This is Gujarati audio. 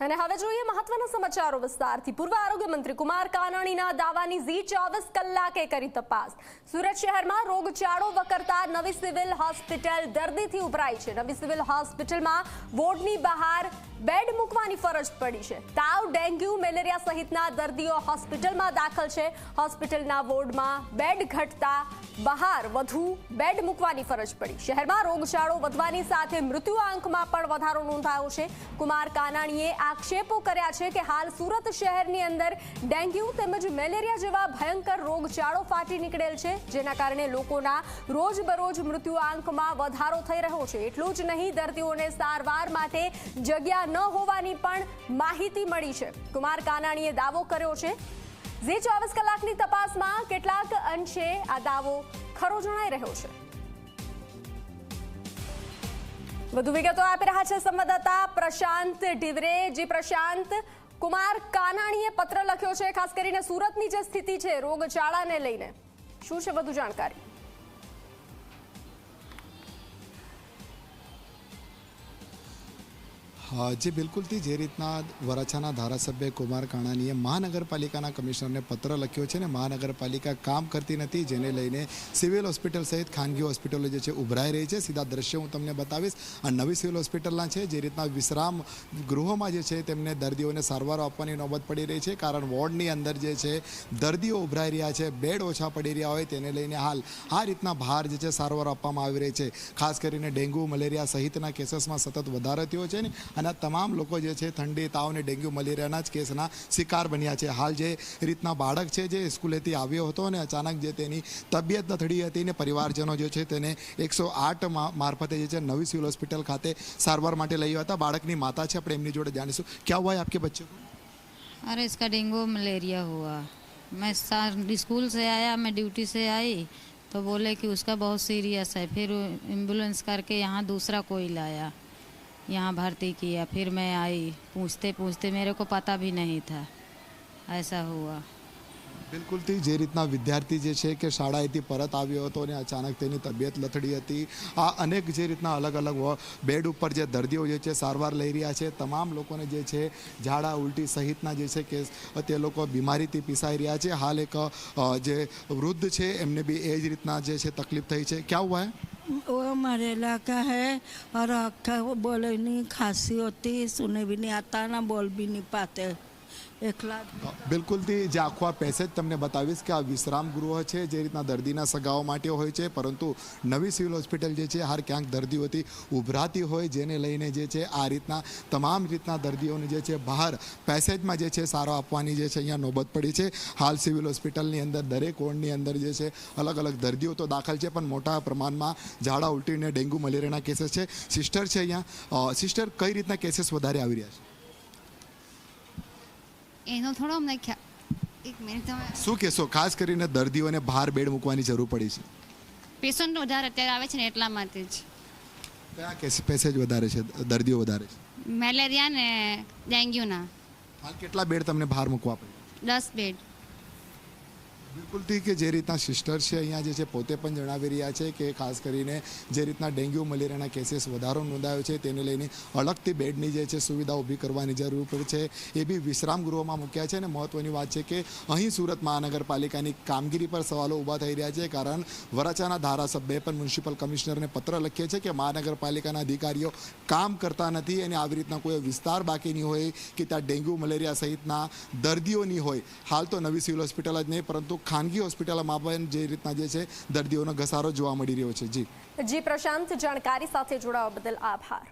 અને હવે જોઈએ મહત્વના સમાચારો વિસ્તારથી. પૂર્વ આરોગ્ય મંત્રી કુમાર કાનાણીના દાવાની ઝી ચોવીસ કલાકે કરી તપાસ. સુરત શહેરમાં રોગચાળો વકરતા નવી સિવિલ હોસ્પિટલ દર્દીથી ઉભરાઈ છે. નવી સિવિલ હોસ્પિટલમાં વોર્ડની બહાર બેડ મૂકવાની ફરજ પડી છે. તાવ, ડેન્ગ્યુ, મેલેરિયા સહિતના દર્દીઓ હોસ્પિટલમાં દાખલ છે. હોસ્પિટલના વોર્ડમાં બેડ ઘટતા બહાર વધુ બેડ મૂકવાની ફરજ પડી. શહેરમાં રોગચાળો વધવાની સાથે મૃત્યુ આંકમાં પણ વધારો નોંધાયો છે. કુમાર કાનાણીએ આક્ષેપો કર્યા છે કે હાલ સુરત શહેરની અંદર ડેન્ગ્યુ તેમજ મેલેરિયા જેવા ભયંકર રોગચાળો ફાટી નીકળેલ છે, જેના કારણે લોકોના રોજબરોજ મૃત્યુ આંકમાં વધારો થઈ રહ્યો છે. એટલું જ નહીં, દર્દીઓને સારવાર માટે જગ્યા ન હોવાની પણ માહિતી મળી છે. કુમાર કાનાણીએ દાવો કર્યો છે. જે ચોવીસ કલાકની તપાસમાં કેટલાક અંશે આ દાવો ખરો જણાઈ રહ્યો છે. વધુ વિગતો આપી રહ્યા છે સંવાદદાતા પ્રશાંત ઢીવરે જે પ્રશાંત, કુમાર કાનાણીએ પત્ર લખ્યો છે, ખાસ કરીને સુરતની જે સ્થિતિ છે, રોગચાળાને લઈને. શું છે વધુ જાણકારી? જે બિલકુલથી જે રીતના વરાછાના ધારાસભ્ય કુમાર કાણાનીએ મહાનગરપાલિકાના કમિશનરને પત્ર લખ્યો છે ને મહાનગરપાલિકા કામ કરતી નથી, જેને લઈને સિવિલ હોસ્પિટલ સહિત ખાનગી હોસ્પિટલો જે છે ઉભરાઈ રહી છે. સીધા દ્રશ્ય હું તમને બતાવીશ. આ નવી સિવિલ હોસ્પિટલના છે, જે રીતના વિશ્રામ ગૃહોમાં જે છે તેમને દર્દીઓને સારવાર આપવાની નોબત પડી રહી છે. કારણ વોર્ડની અંદર જે છે દર્દીઓ ઉભરાઈ રહ્યા છે, બેડ ઓછા પડી રહ્યા હોય તેને લઈને હાલ આ રીતના બહાર જે છે સારવાર આપવામાં આવી રહી છે. ખાસ કરીને ડેન્ગ્યુ મલેરિયા સહિતના કેસીસમાં સતત વધારો થયો છે ને અને આ તમામ લોકો જે છે ઠંડી તાવ અને ડેન્ગ્યુ મલેરિયાના જ કેસના શિકાર બન્યા છે હાલ જે રીતના બાળક છે જે સ્કૂલેથી આવ્યો હતો અને અચાનક જે તેની તબિયત લથડી હતી ને પરિવારજનો જે છે તેને એકસો આઠ મારફતે જે છે નવી સિવિલ હોસ્પિટલ ખાતે સારવાર માટે લઈ આવ્યા હતા બાળકની માતા છે આપણે એમની જોડે જાણીશું ક્યાં हुआ है आपके बच्चे को अरे इसका डेंगू मलेरिया हुआ मैं सा- स्कूल से आया मैं ड्यूटी से आई तो बोले कि उसका बहुत सीरियस है फिर एम्बुलेंस करके यहाँ दूसरा कोई लाया यहाँ भर्ती किया, फिर मैं आई। पूछते पूछते मेरे को पता भी नहीं था। ऐसा हुआ। બિલકુલથી જે રીતના વિદ્યાર્થી જે છે કે શાળાએથી પરત આવ્યો હતો અને અચાનક તેની તબિયત લથડી હતી આ અનેક જે રીતના અલગ અલગ બેડ ઉપર જે દર્દીઓ જે છે, સારવાર લઈ રહ્યા છે, તમામ લોકોને જે છે, ઝાડા, ઉલટી સહિતના જે છે કેસ, તે લોકો બીમારીથી પીસાઈ રહ્યા છે. હાલ એક જે વૃદ્ધ છે, એમને બી એ જ રીતના જે છે તકલીફ થઈ છે. ક્યાં હુઆ वो हमारे इलाका है और अक्खा वो बोले नहीं खांसी होती सुने भी नहीं आता ना बोल भी नहीं पाते એકલા બિલકુલથી જે આખો આ પેસેજ તમને બતાવીશ કે આ વિશ્રામ ગૃહ છે, જે રીતના દર્દીના સગાઓ માટે હોય છે, પરંતુ નવી સિવિલ હોસ્પિટલ જે છે, હાર ક્યાંક દર્દીઓથી ઉભરાતી હોય, જેને લઈને જે છે, આ રીતના તમામ રીતના દર્દીઓને જે છે, બહાર પેસેજમાં જે છે, સારો આપવાની જે છે, અહીંયા નોબત પડી છે. હાલ સિવિલ હોસ્પિટલની અંદર દરેક વોર્ડની અંદર જે છે, અલગ અલગ દર્દીઓ તો દાખલ છે, પણ મોટા પ્રમાણમાં ઝાડા ઉલટીને ડેન્ગ્યુ મલેરિયાના કેસીસ છે. સિસ્ટર છે અહીંયા. સિસ્ટર કઈ રીતના કેસીસ વધારે આવી રહ્યા છે? એનો થોડો અમને ખ્યાલ એક મિનિટ તમે શું કહેશો? ખાસ કરીને દર્દીઓને બહાર બેડ મૂકવાની જરૂર પડી છે. પેશન્ટ વધારે અત્યારે આવે છે ને એટલા માટે જ. કયા કેસ પેસેજ વધારે છે? દર્દીઓ વધારે છે. મેલેરિયા ને ડેન્ગ્યુના. હાલ કેટલા બેડ તમને બહાર મૂકવા પડે? દસ બેડ. બિલકુલથી કે જે રીતના સિસ્ટર છે અહીંયા જે છે, પોતે પણ જણાવી રહ્યા છે કે ખાસ કરીને જે રીતના ડેન્ગ્યુ, મલેરિયાના કેસીસ વધારો નોંધાયો છે, તેને લઈને અલગથી બેડની જે છે સુવિધા ઊભી કરવાની જરૂર પડે છે. એ બી વિશ્રામ ગૃહોમાં મૂક્યા છે અને મહત્વની વાત છે કે અહીં સુરત મહાનગરપાલિકાની કામગીરી પર સવાલો ઊભા થઈ રહ્યા છે. કારણ વરાછાના ધારાસભ્યએ પણ મ્યુનિસિપલ કમિશનરને પત્ર લખીએ છે કે મહાનગરપાલિકાના અધિકારીઓ કામ કરતા નથી અને આવી રીતના કોઈ વિસ્તાર બાકી નહીં હોય કે ત્યાં ડેન્ગ્યુ, મલેરિયા સહિતના દર્દીઓની હોય. હાલ તો નવી સિવિલ હોસ્પિટલ જ નહીં, પરંતુ ખાનગી હોસ્પિટલમાં પણ જે રીતના જે છે દર્દીઓનો ઘસારો જોવા મળી રહ્યો છે. જી. જી, પ્રશાંત, જાણકારી સાથે જોડાવા બદલ આભાર.